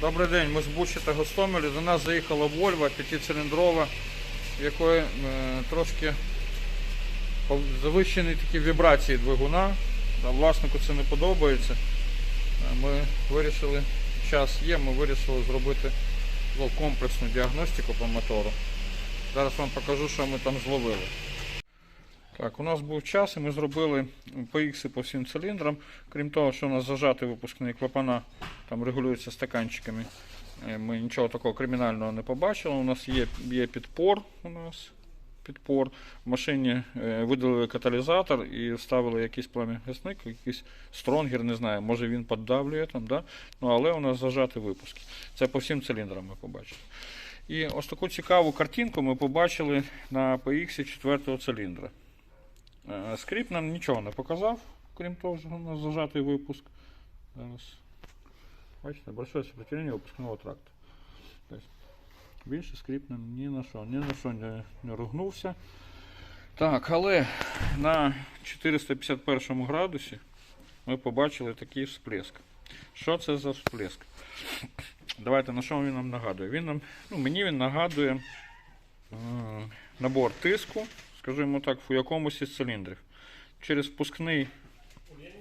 Добрий день, ми з Бучі та Гостомелі. До нас заїхала Volvo п'ятициліндрова, в якої е, трошки завищені такі вібрації двигуна. А власнику це не подобається. Ми вирішили, час є, ми вирішили зробити ну, комплексну діагностику по мотору. Зараз вам покажу, що ми там зловили. Так, у нас був час і ми зробили PX по всім циліндрам. Крім того, що у нас зажаті випускні клапана, там регулюються стаканчиками. Е, Ми нічого такого кримінального не побачили. У нас є, є підпор. У нас підпор. В машині е, видалили каталізатор і вставили якийсь плам'ягасник, якийсь стронгер, не знаю, може він піддавлює там, да? ну, але у нас зажаті випуски. Це по всім циліндрам ми побачили. І ось таку цікаву картинку ми побачили на PX 4 циліндра. Е, Скрипт нам нічого не показав, крім того, що у нас зажатий випуск. Зараз. Бачите, большое сопротивление випускного тракту. Тобто, більше нам ні на що, ні на не, не ругнувся. Так, але на 451 градусі ми побачили такий всплеск. Що це за всплеск? Давайте на що він нам нагадує? Він нам, ну, мені він нагадує набор тиску, скажімо так, в якомусь із циліндрів. Через впускний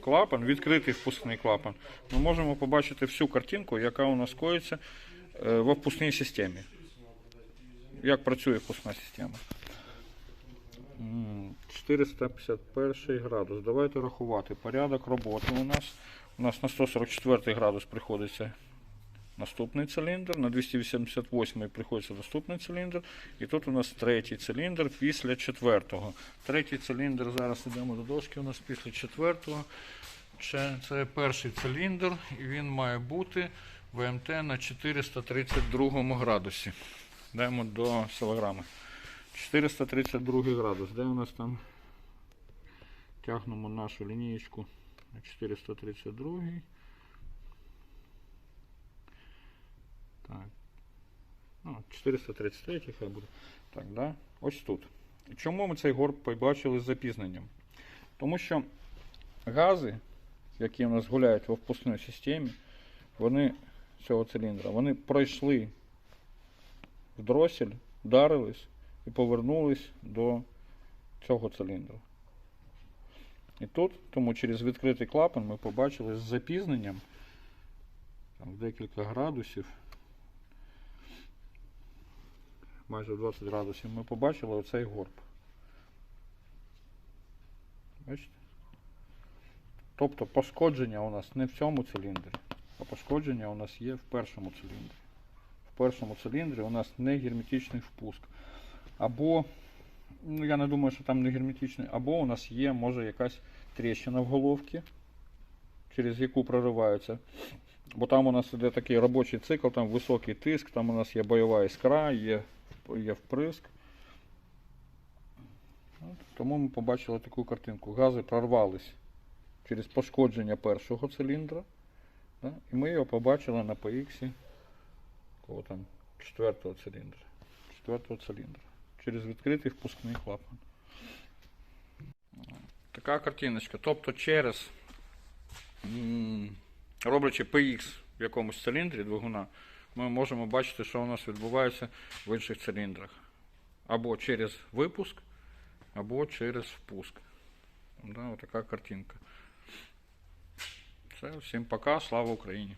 клапан, відкритий впускний клапан, ми можемо побачити всю картинку, яка у нас коїться е, в впускній системі. Як працює впускна система. М, 451 градус. Давайте рахувати. Порядок роботи у нас. У нас на 144 градус приходиться наступний циліндр, на 288 приходиться наступний циліндр, і тут у нас третій циліндр після четвертого. Третій циліндр, зараз йдемо до дошки, у нас після четвертого. Це, це перший циліндр, і він має бути ВМТ на 432 градусі. Йдемо до силограми. 432 градус. Де у нас там? Тягнемо нашу лінієчку на 432. Ну, 433 хай буде. Так, да? Ось тут. Чому ми цей горб побачили з запізненням? Тому що гази, які у нас гуляють в впускній системі, вони цього циліндра, вони пройшли в дросель, вдарились і повернулись до цього циліндру. І тут, тому через відкритий клапан ми побачили з запізненням там, декілька градусів, майже в 20 градусів, ми побачили оцей горб. Бачите? Тобто пошкодження у нас не в цьому циліндрі, а пошкодження у нас є в першому циліндрі. В першому циліндрі у нас не герметичний впуск. Або, ну я не думаю, що там не герметичний, або у нас є, може, якась тріщина в головці, через яку прориваються. Бо там у нас іде такий робочий цикл, там високий тиск, там у нас є бойова іскра, є, є вприск. Тому ми побачили таку картинку. Гази прорвались через пошкодження першого циліндра. І ми його побачили на PX кого там, четвертого циліндра. Четвертого циліндра. Через відкритий впускний клапан. Така картиночка. Тобто через роблячи PX в якомусь циліндрі двигуна, ми можемо бачити, що у нас відбувається в інших циліндрах. Або через випуск, або через впуск. Да, отака картинка. Все, всім пока, слава Україні!